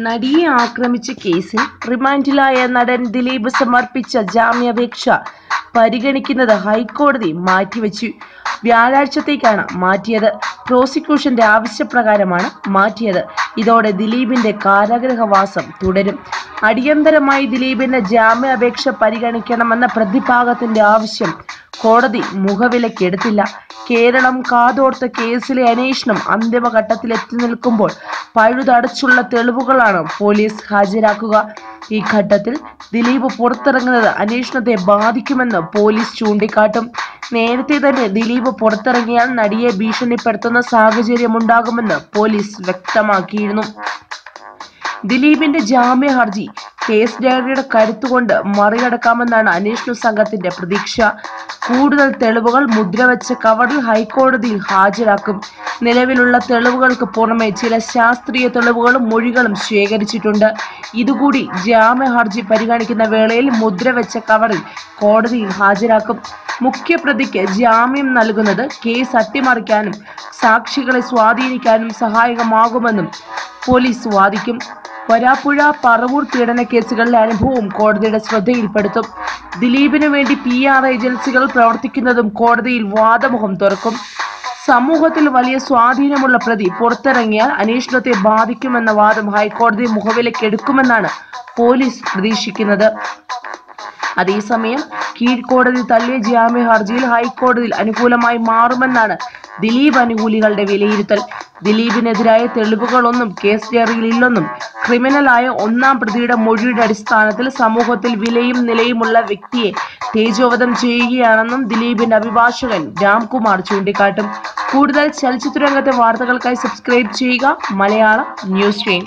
നടിയെ ആക്രമിച്ച കേസിൽ റിമാൻഡിലായ നടൻ ദിലീപ് സമർപ്പിച്ച ജാമ്യാപേക്ഷ പരിഗണിക്കുന്നത് ഹൈക്കോടതി മാറ്റിവെച്ചു. വ്യാഴാഴ്ചത്തേക്കാണ് മാറ്റിയത്. പ്രോസിക്യൂഷന്റെ ആവശ്യപ്രകാരമാണ് മാറ്റിയത്. ഇതോടെ ദിലീപിന്റെ കാരാഗ്രഹവാസം തുടരും. അടിയന്തരമായി ദിലീപിന്റെ ജാമ്യാപേക്ഷ പരിഗണിക്കണമെന്ന പ്രതിഭാഗത്തിന്റെ ആവശ്യം കോടതി മുഖവിലക്കെടുത്തില്ല കേരളം കാതോർത്ത കേസിലെ അന്വേഷണം അന്തിമഘട്ടത്തിലെത്തി നിൽക്കുമ്പോൾ പഴുതടച്ചുള്ള തെളിവുകളാണ് പോലീസ് ഹാജരാക്കുക. ഈ ഘട്ടത്തിൽ ദിലീപ് പുറത്തിറങ്ങുന്നത് അന്വേഷണത്തെ ബാധിക്കുമെന്ന് പോലീസ് ചൂണ്ടിക്കാട്ടും. നേരത്തെ തന്നെ ദിലീപ് പുറത്തിറങ്ങിയാൽ നടിയെ ഭീഷണിപ്പെടുത്തുന്ന സാഹചര്യമുണ്ടാകുമെന്ന് പോലീസ് വ്യക്തമാക്കിയിരുന്നു. ദിലീപിന്റെ ജാമ്യ ഹർജി കേസ് ഡയറിയുടെ കരുത്തുകൊണ്ട് മറികടക്കാമെന്നാണ് അന്വേഷണ സംഘത്തിന്റെ പ്രതീക്ഷ. കൂടുതൽ തെളിവുകൾ മുദ്രവെച്ച കവറിൽ ഹൈക്കോടതിയിൽ ഹാജരാക്കും. നിലവിലുള്ള തെളിവുകൾക്ക് പുറമെ ചില ശാസ്ത്രീയ തെളിവുകളും മൊഴികളും ശേഖരിച്ചിട്ടുണ്ട്. ഇതുകൂടി ജാമ്യ ഹർജി പരിഗണിക്കുന്ന വേളയിൽ മുദ്രവെച്ച കവറിൽ കോടതിയിൽ ഹാജരാക്കും. മുഖ്യപ്രതിക്ക് ജാമ്യം നൽകുന്നത് കേസ് അട്ടിമറിക്കാനും സാക്ഷികളെ സ്വാധീനിക്കാനും സഹായകമാകുമെന്നും പോലീസ് വാദിക്കും. വരാപ്പുഴ പറവൂർ പീഡന കേസുകളിലെ അനുഭവവും കോടതിയുടെ ശ്രദ്ധയിൽപ്പെടുത്തും. ദിലീപിനു വേണ്ടി പി ആർ ഏജൻസികൾ പ്രവർത്തിക്കുന്നതും കോടതിയിൽ വാദമുഖം തുറക്കും. സമൂഹത്തിൽ വലിയ സ്വാധീനമുള്ള പ്രതി പുറത്തിറങ്ങിയാൽ അന്വേഷണത്തെ ബാധിക്കുമെന്ന വാദം ഹൈക്കോടതി മുഖവിലക്കെടുക്കുമെന്നാണ് പോലീസ് പ്രതീക്ഷിക്കുന്നത്. അതേസമയം കീഴ്ക്കോടതി തള്ളിയ ജാമ്യ ഹർജിയിൽ ഹൈക്കോടതിയിൽ അനുകൂലമായി മാറുമെന്നാണ് ദിലീപ് അനുകൂലികളുടെ വിലയിരുത്തൽ. ദിലീപിനെതിരായ തെളിവുകളൊന്നും കേസ് ഡയറിയിലില്ലെന്നും ക്രിമിനലായ ഒന്നാം പ്രതിയുടെ മൊഴിയുടെ അടിസ്ഥാനത്തിൽ സമൂഹത്തിൽ വിലയും നിലയുമുള്ള വ്യക്തിയെ തേജോവധം ചെയ്യുകയാണെന്നും ദിലീപിന്റെ അഭിഭാഷകൻ രാംകുമാർ ചൂണ്ടിക്കാട്ടും. കൂടുതൽ ചലച്ചിത്രരംഗത്തെ വാർത്തകൾക്കായി സബ്സ്ക്രൈബ് ചെയ്യുക മലയാളം ന്യൂസ് സ്ട്രീം